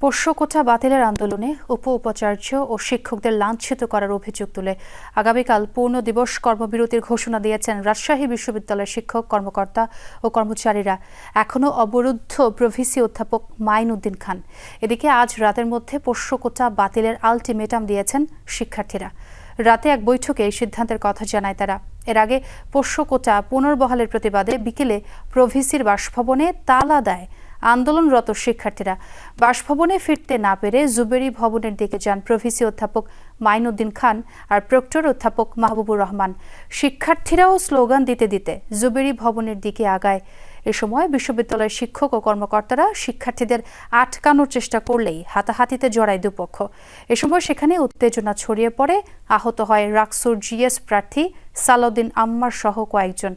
পোষ্য কোটা বাতিলের আন্দোলনে উপ উপাচার্য ও শিক্ষকদের লাঞ্ছিত করার অভিযোগ তুলে। আগামীকাল পূর্ণ দিবস কর্মবিরতির ঘোষণা দিয়েছেন রাজশাহী বিশ্ববিদ্যালয়ের শিক্ষক, কর্মকর্তা ও কর্মচারীরা। এখনও অবরুদ্ধ প্রভিসি অধ্যাপক মাইন উদ্দিন খান। এদিকে আজ রাতের মধ্যে পোষ্য কোটা বাতিলের আলটিমেটাম দিয়েছেন শিক্ষার্থীরা। রাতে এক বৈঠকে এই সিদ্ধান্তের কথা জানায় তারা। এর আগে পোষ্য কোটা পুনর্বহালের প্রতিবাদে বিকেলে প্রভিসির বাসভবনে তালা দেয় আন্দোলনরত শিক্ষার্থীরা। বাসভবনে ফিরতে না পেরে জুবেরি ভবনের দিকে যান প্রভিসি অধ্যাপক মাইনুদ্দিন খান আর প্রক্টর অধ্যাপক মাহবুবুর রহমান। শিক্ষার্থীরাও স্লোগান দিতে দিতে জুবেরি ভবনের দিকে আগায়। এ সময় বিশ্ববিদ্যালয়ের শিক্ষক ও কর্মকর্তারা শিক্ষার্থীদের আটকানোর চেষ্টা করলেই হাতাহাতিতে জড়ায় দুপক্ষ। এ সময় সেখানে উত্তেজনা ছড়িয়ে পড়ে। আহত হয় রাকসুর জিএস প্রার্থী সালাউদ্দিন আম্মার সহ কয়েকজন।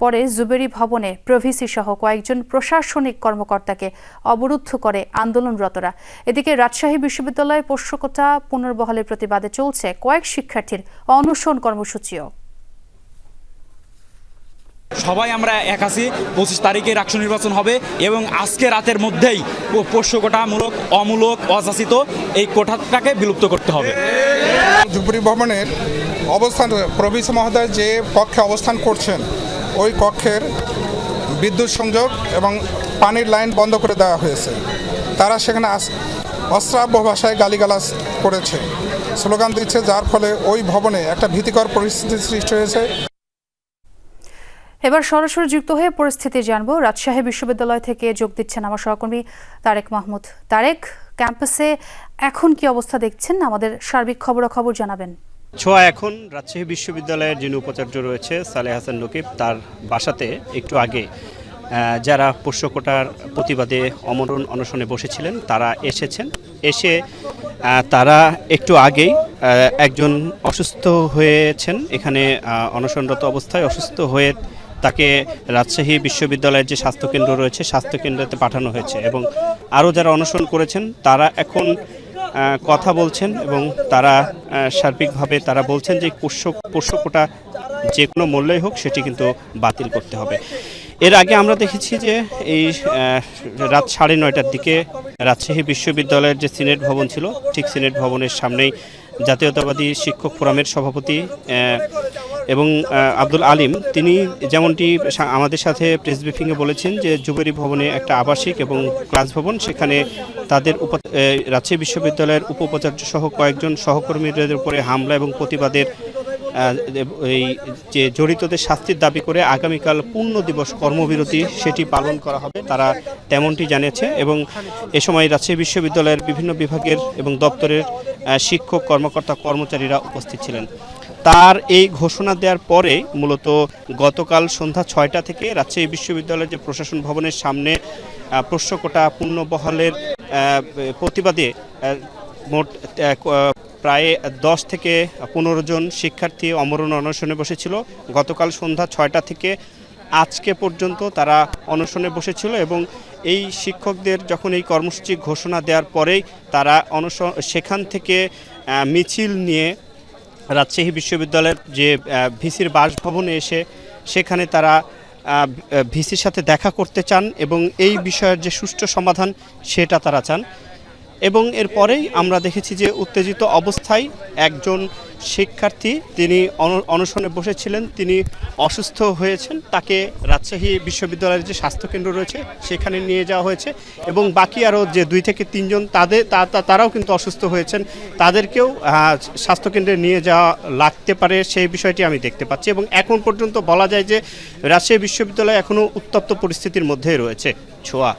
পরে জুবেরি ভবনে প্রভিসি সহ কয়েকজন প্রশাসনিক কর্মকর্তাকে অবরুদ্ধ করে আন্দোলনরতরা। এদিকে রাজশাহী বিশ্ববিদ্যালয়ে পোষ্যকতা পুনর্বহালের প্রতিবাদে চলছে কয়েক শিক্ষার্থীর অনশন কর্মসূচিও। সবাই আমরা এক আছি পঁচিশ তারিখে রাষ্ট্র নির্বাচন হবে এবং আজকে রাতের মধ্যেই প- পোষ্য কোটামূলক অমূলক অযাচিত এই কোটাটাকে বিলুপ্ত করতে হবে। জুবরি ভবনের অবস্থান প্রভিস মহোদয় যে পক্ষে অবস্থান করছেন ওই কক্ষের বিদ্যুৎ সংযোগ এবং পানির লাইন বন্ধ করে দেওয়া হয়েছে। তারা সেখানে অশ্রাব্য ভাষায় গালিগালাজ করেছে। স্লোগান দিচ্ছে, যার ফলে ওই ভবনে একটা ভীতিকর পরিস্থিতি সৃষ্টি হয়েছে। এবার সরাসরি যুক্ত হয়ে পরিস্থিতি জানব। রাজশাহী বিশ্ববিদ্যালয় থেকে যোগ দিচ্ছেন আমার সহকর্মী তারেক মাহমুদ। তারেক, ক্যাম্পাসে এখন কি অবস্থা দেখছেন? আমাদের সার্বিক খবরাখবর জানাবেন। ছোঁয়া এখন রাজশাহী বিশ্ববিদ্যালয়ের যিনি উপাচার্য রয়েছে সালে হাসান নকিব, তার বাসাতে একটু আগে যারা পোষ্যকোটার প্রতিবাদে অমরণ অনশনে বসেছিলেন, তারা এসেছেন। এসে তারা একটু আগেই একজন অসুস্থ হয়েছেন। এখানে অনশনরত অবস্থায় অসুস্থ হয়ে তাকে রাজশাহী বিশ্ববিদ্যালয়ের যে স্বাস্থ্যকেন্দ্র রয়েছে, স্বাস্থ্যকেন্দ্রতে পাঠানো হয়েছে। এবং আরও যারা অনশন করেছেন, তারা এখন কথা বলছেন এবং তারা সার্বিকভাবে তারা বলছেন যে পোষ্য পোষ্য কোটা যে কোনো মূল্যই হোক সেটি কিন্তু বাতিল করতে হবে। এর আগে আমরা দেখেছি যে এই রাত সাড়ে নয়টার দিকে রাজশাহী বিশ্ববিদ্যালয়ের যে সিনেট ভবন ছিল, ঠিক সিনেট ভবনের সামনেই জাতীয়তাবাদী শিক্ষক ফোরামের সভাপতি এবং আব্দুল আলিম, তিনি যেমনটি আমাদের সাথে প্রেস ব্রিফিংয়ে বলেছেন যে জুবেরি ভবনে একটা আবাসিক এবং ক্লাস ভবন, সেখানে তাদের রাজশাহী বিশ্ববিদ্যালয়ের উপ উপাচার্য সহ কয়েকজন সহকর্মীদের উপরে হামলা এবং প্রতিবাদের এই যে জড়িতদের শাস্তির দাবি করে আগামীকাল পূর্ণ দিবস কর্মবিরতি সেটি পালন করা হবে, তারা তেমনটি জানিয়েছে এবং এ সময় রাজশাহী বিশ্ববিদ্যালয়ের বিভিন্ন বিভাগের এবং দপ্তরের শিক্ষক, কর্মকর্তা, কর্মচারীরা উপস্থিত ছিলেন। তার এই ঘোষণা দেওয়ার পরে মূলত গতকাল সন্ধ্যা ছয়টা থেকে রাজশাহী বিশ্ববিদ্যালয়ের যে প্রশাসন ভবনের সামনে প্রশ্নকোটা পূর্ণবহালের প্রতিবাদে মোট প্রায় দশ থেকে পনেরো জন শিক্ষার্থী অমরণ অনশনে বসেছিল। গতকাল সন্ধ্যা ছয়টা থেকে আজকে পর্যন্ত তারা অনশনে বসেছিল এবং এই শিক্ষকদের যখন এই কর্মসূচি ঘোষণা দেওয়ার পরেই তারা অনশন, সেখান থেকে মিছিল নিয়ে রাজশাহী বিশ্ববিদ্যালয়ের যে ভিসির বাসভবনে এসে সেখানে তারা ভিসির সাথে দেখা করতে চান এবং এই বিষয়ের যে সুষ্ঠু সমাধান সেটা তারা চান। এবং এরপরেই আমরা দেখেছি যে উত্তেজিত অবস্থায় একজন শিক্ষার্থী তিনি অন- অনশনে বসেছিলেন, তিনি অসুস্থ হয়েছেন, তাকে রাজশাহী বিশ্ববিদ্যালয়ের যে স্বাস্থ্যকেন্দ্র রয়েছে সেখানে নিয়ে যাওয়া হয়েছে এবং বাকি আরও যে দুই থেকে তিনজন তাদের তারাও কিন্তু অসুস্থ হয়েছেন, তাদেরকেও স্বাস্থ্যকেন্দ্রে নিয়ে যাওয়া লাগতে পারে সেই বিষয়টি আমি দেখতে পাচ্ছি এবং এখন পর্যন্ত বলা যায় যে রাজশাহী বিশ্ববিদ্যালয় এখনও উত্তপ্ত পরিস্থিতির মধ্যেই রয়েছে, ছোঁয়া।